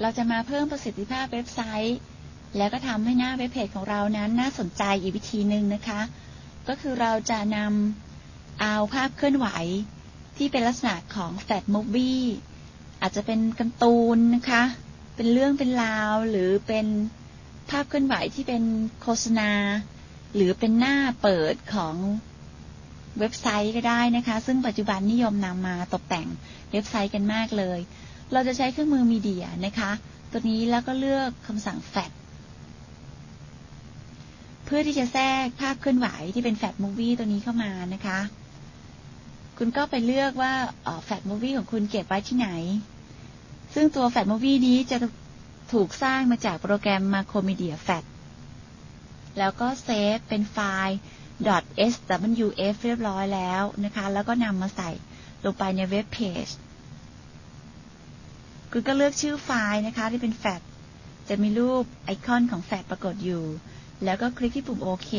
เราจะมาเพิ่มประสิทธิภาพเว็บไซต์ แล้วก็ทำให้หน้าเว็บเพจของเรานั้นน่าสนใจอีกวิธีหนึ่งนะคะ ก็คือเราจะนำเอาภาพเคลื่อนไหวที่เป็นลักษณะของแฟลชมูฟวี่อาจจะเป็นการ์ตูนนะคะ เป็นเรื่องเป็นราวหรือเป็นภาพเคลื่อนไหวที่เป็นโฆษณา หรือเป็นหน้าเปิดของเว็บไซต์ก็ได้นะคะ ซึ่งปัจจุบันนิยมนำมาตกแต่งเว็บไซต์กันมากเลย เราจะใช้เครื่องมือมีเดียนะคะ ตัวนี้แล้วก็เลือกคำสั่งแฟดเพื่อที่จะแทรกภาพเคลื่อนไหวที่เป็นแฟดมูฟวี่ตัวนี้เข้ามานะคะ คุณก็ไปเลือกว่าแฟดมูฟวี่ของคุณเก็บไว้ที่ไหน ซึ่งตัวแฟดมูฟวี่นี้จะถูกสร้างมาจากโปรแกรม Macromedia Fat แล้วก็เซฟเป็นไฟล์ .swf เรียบร้อยแล้วนะคะ แล้วก็นำมาใส่ลงไปในเว็บเพจ คุณก็เลือกชื่อไฟล์นะคะ ที่เป็นแฟดจะมีรูปไอคอนของแฟดปรากฏอยู่ แล้วก็คลิกที่ปุ่มโอเค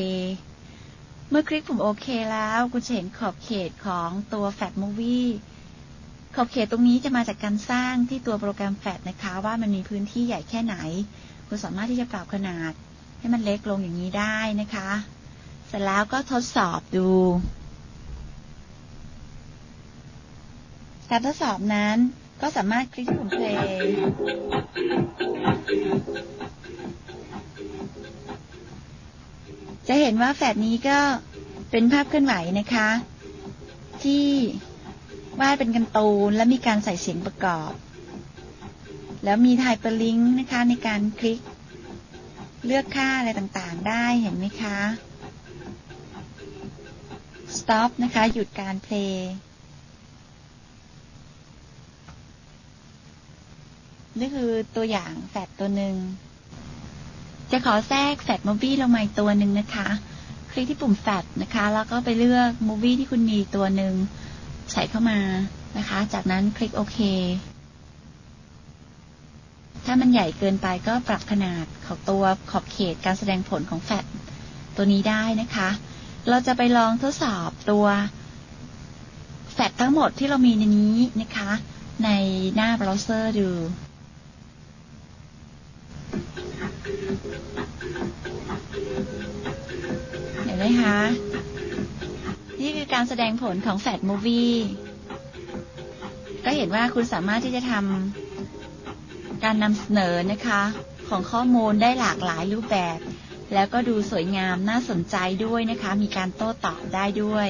เมื่อคลิกปุ่มโอเคแล้วคุณจะเห็นขอบเขตของตัวแฟดมูวี่ขอบเขตตรงนี้จะมาจากการสร้างที่ตัวโปรแกรมแฟดนะคะ ว่ามันมีพื้นที่ใหญ่แค่ไหน คุณสามารถที่จะปรับขนาด ให้มันเล็กลงอย่างนี้ได้นะคะ เสร็จแล้วก็ทดสอบดู การทดสอบนั้น ก็สามารถคลิกที่ปุ่ม play จะเห็นว่าแฟลชนี้ก็เป็นภาพเคลื่อนไหวนะคะ ที่วาดเป็นการ์ตูนและมีการใส่เสียงประกอบ แล้วมีไฮเปอร์ลิงก์นะคะในการคลิกเลือกค่าอะไรต่างๆ ได้เห็นไหมคะ stop นะคะ หยุดการเพลย์ นี่คือตัวอย่างแฟดตัวหนึ่ง จะขอแทรกแฟดมูวี่ลงมาอีกตัวหนึ่งนะคะ คลิกที่ปุ่มแฟดนะคะ แล้วก็ไปเลือกมูวี่ที่คุณมีตัวหนึ่งใส่เข้ามานะคะ จากนั้นคลิกโอเค ถ้ามันใหญ่เกินไปก็ปรับขนาดของตัวขอบเขตการแสดงผลของแฟดตัวนี้ได้นะคะ เราจะไปลองทดสอบตัวแฟลชทั้งหมดที่เรามีในนี้นะคะ ในหน้าเบราว์เซอร์ดู นะคะ นี่คือการแสดงผลของแฟลชมูวี่ก็เห็นว่าคุณสามารถที่จะทำการนำเสนอนะคะ ของข้อมูลได้หลากหลายรูปแบบ แล้วก็ดูสวยงามน่าสนใจด้วยนะคะ มีการโต้ตอบได้ด้วย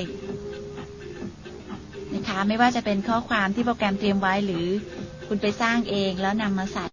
นะคะ ไม่ว่าจะเป็นข้อความที่โปรแกรมเตรียมไว้หรือคุณไปสร้างเองแล้วนำมาใส่